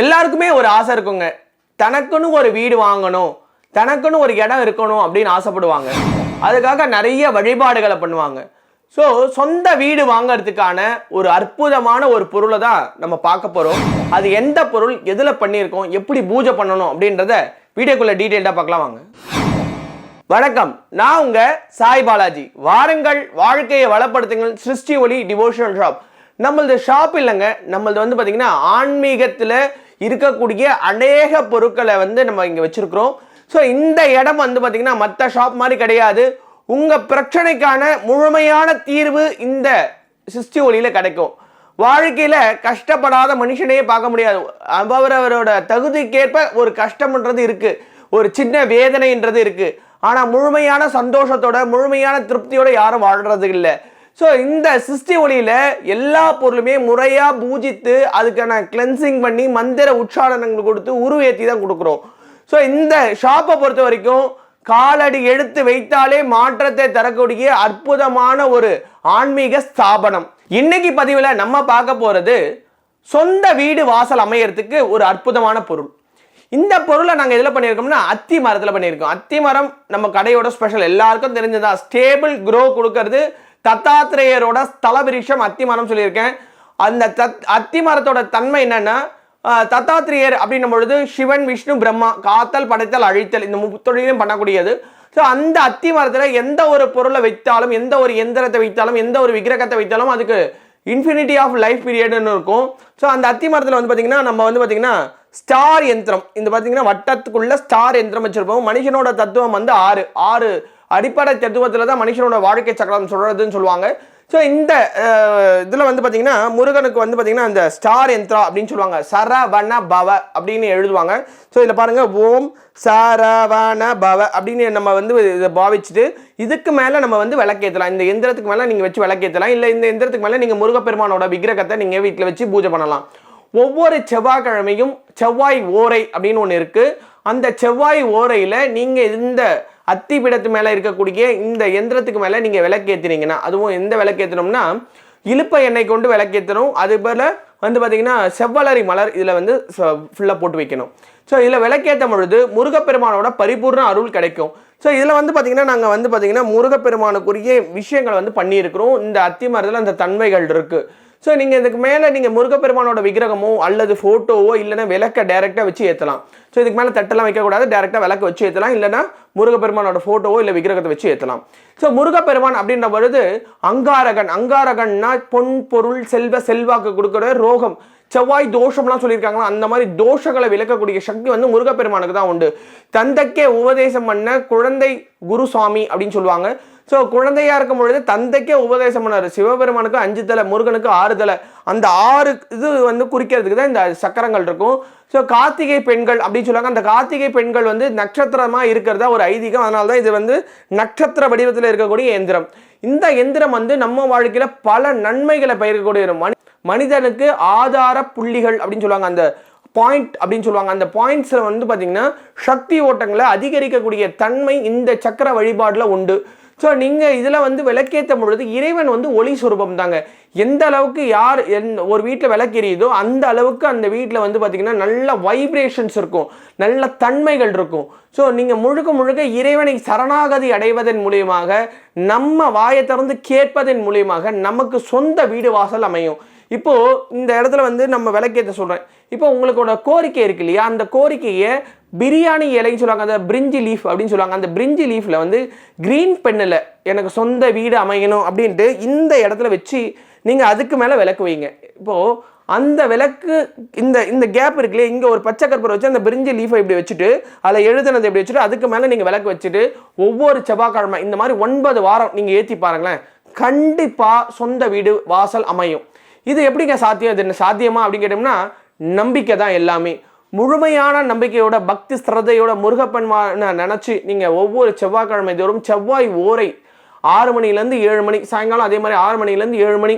எல்லாருக்குமே ஒரு ஆசை இருக்குங்க. தனக்குன்னு ஒரு வீடு வாங்கணும் தனக்குன்னு ஒரு இடம் இருக்கணும் அப்படின்னு ஆசைப்படுவாங்க. அதுக்காக நிறைய வழிபாடுகளை பண்ணுவாங்க. ஸோ சொந்த வீடு வாங்கிறதுக்கான ஒரு அற்புதமான ஒரு பொருளை தான் நம்ம பார்க்க போகிறோம் அது எந்த பொருள் எதில் பண்ணியிருக்கோம் எப்படி பூஜை பண்ணணும் அப்படின்றத வீடியோக்குள்ளே டீட்டெயில்டாக பார்க்கலாம் வாங்க. வணக்கம். நான் உங்கள் சாய் பாலாஜி. வாருங்கள் வாழ்க்கையை வளப்படுத்துங்கள். சிருஷ்டி ஒளி டிவோஷனல் ஷாப். நம்மளது ஷாப் இல்லைங்க. நம்மளது வந்து பார்த்தீங்கன்னா ஆன்மீகத்தில் இருக்கக்கூடிய அநேக பொருட்களை வந்து நம்ம இங்கே வச்சிருக்கிறோம். ஸோ இந்த இடம் வந்து பார்த்திங்கன்னா மற்ற ஷாப் மாதிரி கிடையாது. உங்கள் பிரச்சனைக்கான முழுமையான தீர்வு இந்த சிஸ்டி ஒளியில் கிடைக்கும். வாழ்க்கையில் கஷ்டப்படாத மனுஷனையே பார்க்க முடியாது. அவரவரோட தகுதிக்கேற்ப ஒரு கஷ்டம்ன்றது இருக்குது ஒரு சின்ன வேதனைன்றது இருக்குது ஆனால் முழுமையான சந்தோஷத்தோட முழுமையான திருப்தியோடு யாரும் வாழ்கிறது இல்லை ஸோ இந்த சிருஷ்டி ஒளியில் எல்லா பொருளுமே முறையாக பூஜித்து அதுக்கான கிளென்சிங் பண்ணி மந்திர உச்சாரணங்கள் கொடுத்து உருவேற்றி தான் கொடுக்குறோம். ஸோ இந்த ஷாப்பை பொறுத்த வரைக்கும் காலடி எடுத்து வைத்தாலே மாற்றத்தை தரக்கூடிய அற்புதமான ஒரு ஆன்மீக ஸ்தாபனம். இன்னைக்கு பதிவில் நம்ம பார்க்க போகிறது சொந்த வீடு வாசல் அமையறதுக்கு ஒரு அற்புதமான பொருள். இந்த பொருளை நாங்கள் எதில் பண்ணியிருக்கோம்னா அத்தி மரத்தில் பண்ணியிருக்கோம். அத்தி மரம் நம்ம கடையோட ஸ்பெஷல் எல்லாருக்கும் தெரிஞ்சதா ஸ்டேபிள் க்ரோ கொடுக்கறது தத்தாத்திரேயரோட ஸ்தல விருஷம் அத்திமரம் சொல்லியிருக்கேன். அந்த தத் அத்தி மரத்தோட தன்மை என்னன்னா ஆஹ், தத்தாத்திரேயர் அப்படின்னும் பொழுது சிவன் விஷ்ணு பிரம்மா காத்தல் படைத்தல் அழித்தல் இந்த முத்தொழிலையும் பண்ணக்கூடியது. ஸோ அந்த அத்தி மரத்தில் எந்த ஒரு பொருளை வைத்தாலும் எந்த ஒரு எந்திரத்தை வைத்தாலும் எந்த ஒரு விக்கிரகத்தை வைத்தாலும் அதுக்கு இன்ஃபினிட்டி ஆஃப் லைஃப் பீரியடுன்னு இருக்கும். ஸோ அந்த அத்தி மரத்தில் வந்து பார்த்தீங்கன்னா நம்ம வந்து பார்த்தீங்கன்னா ஸ்டார் யந்திரம். இந்த பார்த்தீங்கன்னா வட்டத்துக்குள்ள ஸ்டார் யந்திரம் வச்சுருப்போம். மனுஷனோட தத்துவம் வந்து ஆறு. ஆறு அடிப்படை தத்துவத்தில் தான் மனுஷனோட வாழ்க்கை சக்கரம் சொல்கிறதுன்னு சொல்லுவாங்க. ஸோ இந்த இதில் வந்து பார்த்தீங்கன்னா முருகனுக்கு வந்து பார்த்தீங்கன்னா இந்த ஸ்டார் யந்திரா அப்படின்னு சொல்லுவாங்க. சரவண பவ அப்படின்னு எழுதுவாங்க. ஸோ இதில் பாருங்கள் ஓம் சரவண பவ அப்படின்னு நம்ம வந்து இதை பாவிச்சுட்டு இதுக்கு மேலே நம்ம வந்து விளக்கேற்றலாம் இந்த எந்திரத்துக்கு மேலே நீங்கள் வச்சு விளக்கேற்றலாம் இல்லை இந்த எந்திரத்துக்கு மேலே நீங்கள் முருகப்பெருமானோட விக்கிரகத்தை நீங்கள் வீட்டில் வச்சு பூஜை பண்ணலாம். ஒவ்வொரு செவ்வாய்க்கிழமையும் செவ்வாய் ஓரை அப்படின்னு ஒன்று இருக்குது அந்த செவ்வாய் ஓரையில் நீங்கள் இந்த அத்திப்பிடத்து மேலே இருக்கக்கூடிய இந்த எந்திரத்துக்கு மேலே நீங்கள் விளக்கேற்றினீங்கன்னா அதுவும் எந்த விளக்கேற்றினோம்னா இழுப்ப எண்ணெய் கொண்டு விளக்கேற்றணும் அது போல் வந்து பார்த்திங்கன்னா செவ்வலரி மலர் இதில் வந்து ஃபுல்லாக போட்டு வைக்கணும். ஸோ இதில் விளக்கேற்றும் பொழுது முருகப்பெருமானோட பரிபூர்ண அருள் கிடைக்கும். ஸோ இதில் வந்து பார்த்தீங்கன்னா நாங்கள் வந்து பார்த்திங்கன்னா முருகப்பெருமானுக்குரிய விஷயங்கள் வந்து பண்ணியிருக்கிறோம். இந்த அத்தி மரத்தில் அந்த தன்மைகள் இருக்குது ஸோ நீங்கள் இதுக்கு மேலே நீங்கள் முருகப்பெருமானோட விக்கிரகமோ அல்லது ஃபோட்டோவோ இல்லைன்னா விளக்க டேரெக்டாக வச்சு ஏற்றலாம் ஸோ இதுக்கு மேலே தட்டெல்லாம் வைக்கக்கூடாது. டேரெக்டாக விளக்க வச்சு ஏற்றலாம் இல்லைன்னா முருகப்பெருமானோட ஃபோட்டோவோ இல்லை விக்கிரகத்தை வச்சு ஏற்றலாம் ஸோ முருகப்பெருமான் அப்படின்ற பொழுது அங்காரகன் அங்காரகன்னா பொன் பொருள் செல்வ செல்வாக்கு கொடுக்குற ரோகம். செவ்வாய் தோஷம்லாம் சொல்லியிருக்காங்களா? அந்த மாதிரி தோஷங்களை விளக்கக்கூடிய சக்தி வந்து முருகப்பெருமானுக்கு தான் உண்டு. தந்தைக்கே உபதேசம் பண்ண குழந்தை குருசாமி அப்படின்னு சொல்லுவாங்க. ஸோ குழந்தையாக இருக்கும் பொழுது தந்தைக்கே உபதேசம் பண்ணார் சிவபெருமானுக்கு அஞ்சு தலை முருகனுக்கு ஆறு தலை. அந்த ஆறு இது வந்து குறிக்கிறதுக்கு தான் இந்த சக்கரங்கள் இருக்கும். ஸோ கார்த்திகை பெண்கள் அப்படின்னு சொல்லுவாங்க. அந்த கார்த்திகை பெண்கள் வந்து நட்சத்திரமாக இருக்கிறதா ஒரு ஐதீகம். அதனால தான் இது வந்து நட்சத்திர வடிவத்தில் இருக்கக்கூடிய எந்திரம். இந்த எந்திரம் வந்து நம்ம வாழ்க்கையில் பல நன்மைகளை பயிர்க்கக்கூடிய ஒரு மனி மனிதனுக்கு ஆதார புள்ளிகள் அப்படின்னு சொல்லுவாங்க. அந்த பாயிண்ட் அப்படின்னு சொல்லுவாங்க. அந்த பாயிண்ட்ஸில் வந்து பார்த்திங்கன்னா சக்தி ஓட்டங்களை அதிகரிக்கக்கூடிய தன்மை இந்த சக்கர வழிபாட்டில் உண்டு. ஸோ நீங்கள் இதில் வந்து விளக்கேற்றும் பொழுது இறைவன் வந்து ஒளி சுரூபம் தாங்க எந்த அளவுக்கு யார் என் ஒரு வீட்டில் விளக்கெரியுதோ அந்த அளவுக்கு அந்த வீட்டில் வந்து பார்த்தீங்கன்னா நல்ல வைப்ரேஷன்ஸ் இருக்கும். நல்ல தன்மைகள் இருக்கும். ஸோ நீங்கள் முழுக்க முழுக்க இறைவனை சரணாகதி அடைவதன் மூலியமாக நம்ம வாயை திறந்து கேட்பதன் மூலியமாக நமக்கு சொந்த வீடு வாசல் அமையும். இப்போது இந்த இடத்துல வந்து நம்ம விளக்கேற்ற சொல்கிறேன் இப்போ உங்களுக்கோட கோரிக்கை இருக்கு இல்லையா? அந்த கோரிக்கையை பிரியாணி இலைன்னு சொல்லுவாங்க. அந்த பிரிஞ்சி லீஃப் அப்படின்னு சொல்லுவாங்க. அந்த பிரிஞ்சி லீஃப்ல வந்து க்ரீன் பெண்ணில் எனக்கு சொந்த வீடு அமையணும் அப்படின்ட்டு இந்த இடத்துல வச்சு நீங்கள் அதுக்கு மேலே விளக்கு வைங்க. இப்போது அந்த விளக்கு இந்த இந்த கேப் இருக்கு இங்கே ஒரு பச்சை கற்பூரம் வச்சு அந்த பிரிஞ்சி லீஃபை இப்படி வச்சுட்டு அதில் எழுதுனதை இப்படி வச்சுட்டு அதுக்கு மேலே நீங்கள் விளக்கு வச்சுட்டு ஒவ்வொரு செவ்வாய்க்கிழமை இந்த மாதிரி ஒன்பது வாரம் நீங்கள் ஏற்றி பாருங்களேன். கண்டிப்பாக சொந்த வீடு வாசல் அமையும். இது எப்படிங்க சாத்தியம்? இது சாத்தியமா அப்படின்னு கேட்டோம்னா நம்பிக்கை தான் எல்லாமே. முழுமையான நம்பிக்கையோட பக்தி ஸ்ரத்தையோட முருகப்பெண்மான நினச்சி நீங்கள் ஒவ்வொரு செவ்வாய்க்கிழமை தோறும் செவ்வாய் ஓரை ஆறு மணிலேருந்து ஏழு மணி சாயங்காலம் அதே மாதிரி ஆறு மணிலேருந்து ஏழு மணி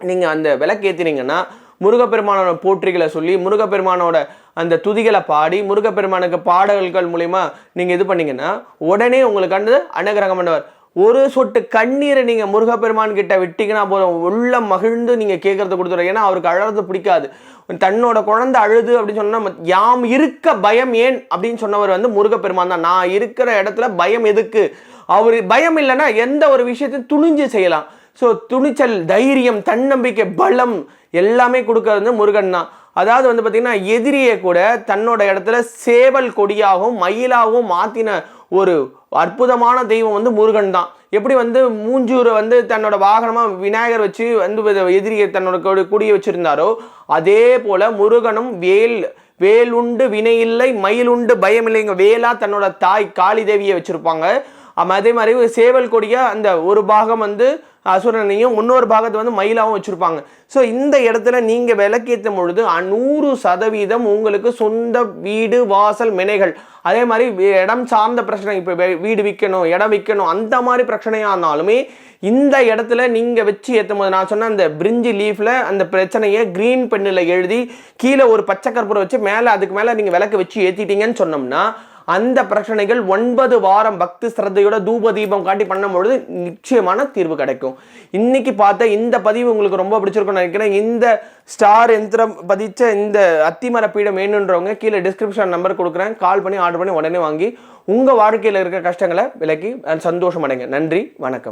நீங்கள் அந்த விளக்கு ஏற்றினீங்கன்னா முருகப்பெருமானோட போற்றிகளை சொல்லி முருகப்பெருமானோட அந்த துதிகளை பாடி முருகப்பெருமானுக்கு பாடல்கள் மூலிமா நீங்கள் இது பண்ணிங்கன்னா உடனே உங்களுக்கு அந்த அனுகிரகம் பண்ணுவார். ஒரு சொட்டு கண்ணீரை நீங்கள் முருகப்பெருமான் கிட்ட விட்டீங்கன்னா போதும். உள்ள மகிழ்ந்து நீங்கள் கேட்குறத கொடுத்துரு ஏன்னா அவருக்கு அழறது பிடிக்காது. தன்னோட குழந்தை அழுது அப்படின்னு சொன்னால் யாம் இருக்க பயம் ஏன்? அப்படின்னு சொன்னவர் வந்து முருகப்பெருமான் தான். நான் இருக்கிற இடத்துல பயம் எதுக்கு? அவர் பயம் இல்லைன்னா எந்த ஒரு விஷயத்தையும் துணிஞ்சு செய்யலாம். ஸோ துணிச்சல் தைரியம் தன்னம்பிக்கை பலம் எல்லாமே கொடுக்கறது வந்து முருகன் தான். அதாவது வந்து பார்த்தீங்கன்னா எதிரியை கூட தன்னோட இடத்துல சேவல் கொடியாகவும் மயிலாகவும் மாற்றின ஒரு அற்புதமான தெய்வம் வந்து முருகன் தான். எப்படி வந்து மூஞ்சூரை வந்து தன்னோட வாகனமாக விநாயகர் வச்சு வந்து எதிரியை தன்னோட கூடிய வச்சுருந்தாரோ அதே போல் முருகனும் வேல் வேல் உண்டு வினை இல்லை மயில் உண்டு பயம் வேலா தன்னோட தாய் காளி தேவியை வச்சுருப்பாங்க அதே மாதிரி ஒரு சேவல் கொடியாக அந்த ஒரு பாகம் வந்து அசுரனையும் இன்னொரு பாகத்தை வந்து மயிலாகவும் வச்சுருப்பாங்க. ஸோ இந்த இடத்துல நீங்கள் விளக்கேற்றும் பொழுது நூறு சதவீதம் உங்களுக்கு சொந்த வீடு வாசல் மெனைகள். அதே மாதிரி இடம் சார்ந்த பிரச்சனை இப்போ வீடு விற்கணும் இடம் விற்கணும் அந்த மாதிரி பிரச்சனையாக இருந்தாலுமே இந்த இடத்துல நீங்கள் வச்சு ஏற்றும் போது நான் சொன்ன அந்த பிரிஞ்சு லீஃப்ல அந்த பிரச்சனையை கிரீன் பெண்ணில் எழுதி கீழே ஒரு பச்சை கற்பூரம் வச்சு மேலே அதுக்கு மேலே நீங்கள் விளக்கு வச்சு ஏற்றிட்டீங்கன்னு சொன்னோம்னா அந்த பிரச்சனைகள் ஒன்பது வாரம் பக்தி சிரத்தையோட தூப தீபம் காட்டி பண்ணும் பொழுது நிச்சயமான தீர்வு கிடைக்கும். இன்னைக்கு பார்த்த இந்த பதிவு உங்களுக்கு ரொம்ப பிடிச்சிருக்கும்னு நினைக்கிறேன். இந்த ஸ்டார் எந்திரம் பதிச்ச இந்த அத்திமர பீடம் வேணுன்றவங்க கீழே டிஸ்கிரிப்ஷன் நம்பர் கொடுக்குறேன். கால் பண்ணி ஆர்டர் பண்ணி உடனே வாங்கி உங்கள் வாழ்க்கையில் இருக்கிற கஷ்டங்களை விலக்கி சந்தோஷம் அடைங்க. நன்றி வணக்கம்.